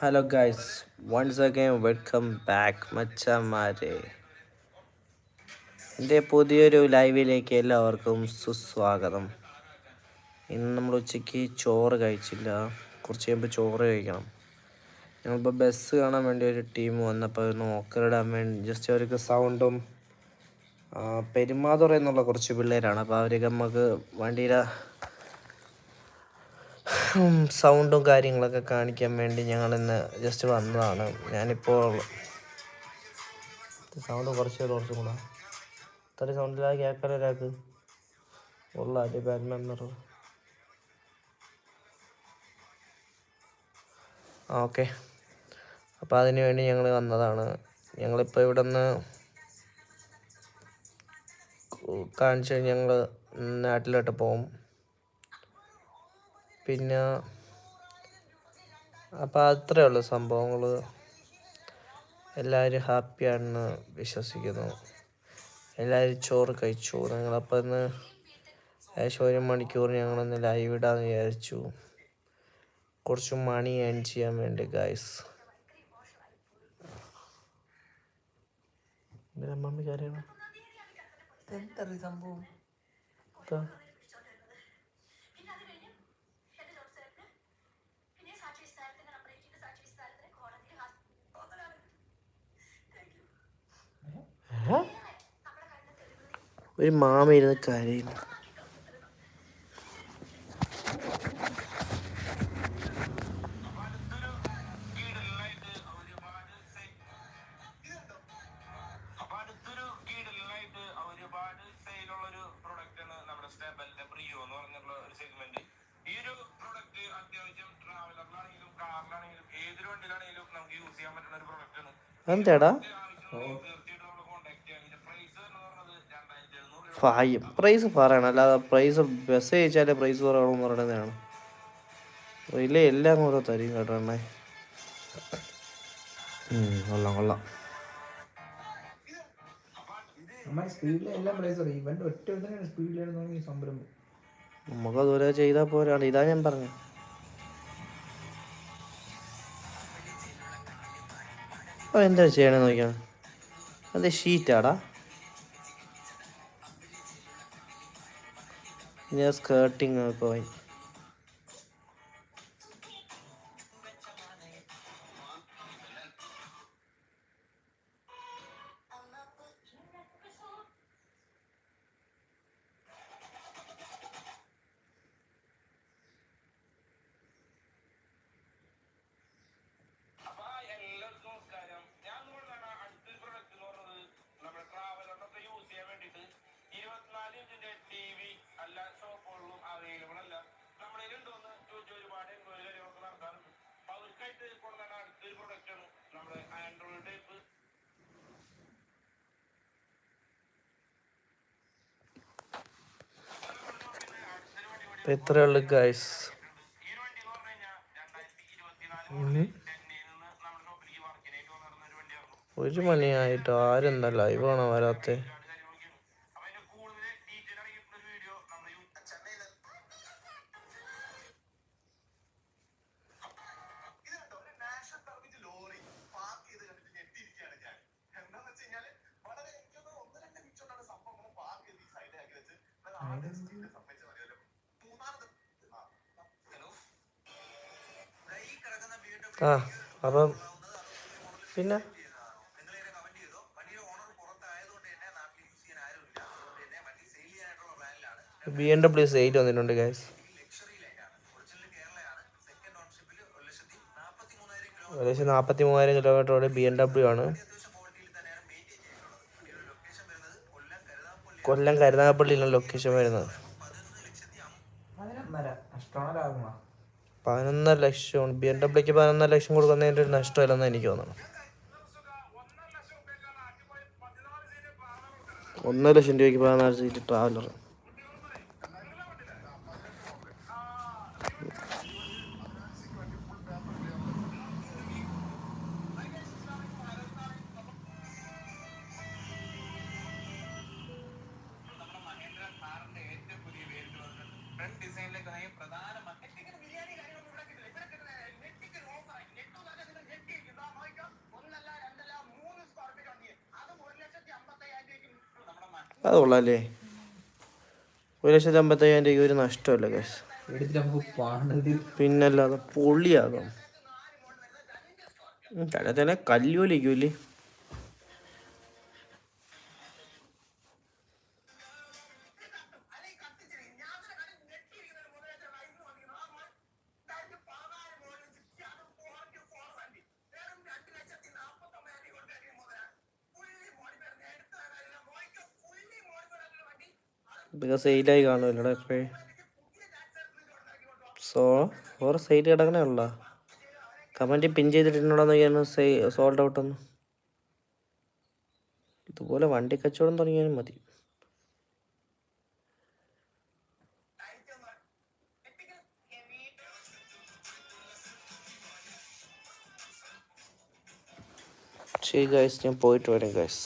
Hello guys once again welcome back മച്ചന്മാരെ. എന്റെ പുതിയൊരു ലൈവിലേക്ക് എല്ലാവർക്കും സുസ്വാഗതം. ഇന്ന് നമ്മൾ ഉച്ചയ്ക്ക് ചോറ് കഴിച്ചില്ല. കുറച്ച് കഴിയുമ്പോൾ ചോറ് കഴിക്കണം. ഞങ്ങളിപ്പോൾ ബസ് കാണാൻ വേണ്ടി ഒരു ടീം വന്നപ്പോൾ നോക്കറിടാൻ വേണ്ടി ജസ്റ്റ് അവർക്ക് സൗണ്ടും പെരുമാതുറ എന്നുള്ള കുറച്ച് പിള്ളേരാണ്. അപ്പോൾ അവർക്ക് നമുക്ക് വണ്ടിയുടെ സൗണ്ടും കാര്യങ്ങളൊക്കെ കാണിക്കാൻ വേണ്ടി ഞങ്ങൾ ഇന്ന് ജസ്റ്റ് വന്നതാണ്. ഞാനിപ്പോൾ സൗണ്ട് കുറച്ച് കുറച്ചും കൂടെ. ഇത്ര സൗണ്ടിലായി കേൾക്കാൻ ഒരാൾക്ക് ഉള്ള അടി ബാഡ് മെമ്മർ ഓക്കെ അപ്പോൾ അതിന് വേണ്ടി ഞങ്ങൾ വന്നതാണ്. ഞങ്ങളിപ്പോൾ ഇവിടെ നിന്ന് കാണിച്ചു ഞങ്ങൾ നാട്ടിലോട്ട് പോകും പിന്നെ അപ്പോൾ അത്രേ ഉള്ളൂ സംഭവങ്ങൾ എല്ലാവരും ഹാപ്പിയാണെന്ന് വിശ്വസിക്കുന്നു. എല്ലാവരും ചോറ് കഴിച്ചു. ഞങ്ങളപ്പോൾ ഇന്ന് ഏകദേശം ഒരു മണിക്കൂർ ഞങ്ങളൊന്ന് ലൈവ് ഇടാന്ന് വിചാരിച്ചു. കുറച്ച് മണി ഏൺ ചെയ്യാൻ വേണ്ടി ഗായ്സ് മമ്മി കാര്യമാണ് സംഭവം? ഒരു മാമ ഇരുന്ന് കരയുന്നു. അപ്പൊ ഫായി. പ്രൈസ് പറയണം. അല്ലാതെ പ്രൈസ് ബസ് ചോദിച്ചാലേ പ്രൈസ് പറയണമെന്ന് പറയുന്നതാണ് ഇല്ല എല്ലാം ഓരോ തരും കേട്ടോ എണ്ണേ കൊള്ളാം കൊള്ളാം. നമുക്ക് അതുപോലെ ചെയ്താൽ പോരാണ്. ഇതാ ഞാൻ പറഞ്ഞു ഓ എന്താ ചെയ്യണേ നോക്കിയാണ് അത് ഷീറ്റാടാ ഞാൻ സ്കേർട്ടിങ് ഒക്കെ പോയി നമ്മുടെ ആൻഡ്രോയിഡ് ടൈപ്പ്. അപ്പം ഇത്രയേ ഗൈസ് ഒരു മണിയായിട്ടോ ആരെന്താ ലൈവാണോ വരാത്തേ? ആ അപ്പം പിന്നെ? ബി എം ഡബ്ല്യു എയ്റ്റ് വന്നിട്ടുണ്ട് ഗൈസ് ഏകദേശം നാൽപ്പത്തി മൂവായിരം കിലോമീറ്ററോടെ ബി എം ഡബ്ല്യു ആണ്. കൊല്ലം കരുനാഗപ്പള്ളിയിലാണ് ലൊക്കേഷൻ വരുന്നത്. പതിനൊന്നര ലക്ഷം ബി എം ഡബ്ല്യൂക്ക് പതിനൊന്നര ലക്ഷം കൊടുക്കുന്നതിന്റെ ഒരു നഷ്ടമില്ലെന്ന് എനിക്ക് തോന്നുന്നു ഒന്നര ലക്ഷം രൂപയ്ക്ക് പതിനാല് സീറ്റ് ട്രാവലർ അത് കൊള്ളാല്ലേ? ഒരു ലക്ഷത്തി അമ്പത്തയ്യായിരം രൂപ ഒരു നഷ്ടമല്ല കേസ് പിന്നല്ലാതെ പൊള്ളിയാകും ചില തന്നെ കല്ലുപോലിരിക്കൂല്ലേ ഇതൊക്കെ സെയിലായി കാണുമല്ലോടാ ഇപ്പോഴേ. സോ ഓരോ സെയിൽ കിടക്കണേ ഉള്ള? കമന്റ് പിൻ ചെയ്തിട്ടുണ്ടോന്ന് നോക്കിയാണ് സേ സോൾഡ് ഔട്ട് ഒന്ന്. ഇതുപോലെ വണ്ടി കച്ചവടം തുടങ്ങിയാലും മതി. ശരി ഗായ്സ് ഞാൻ പോയിട്ട് വരാം ഗൈസ്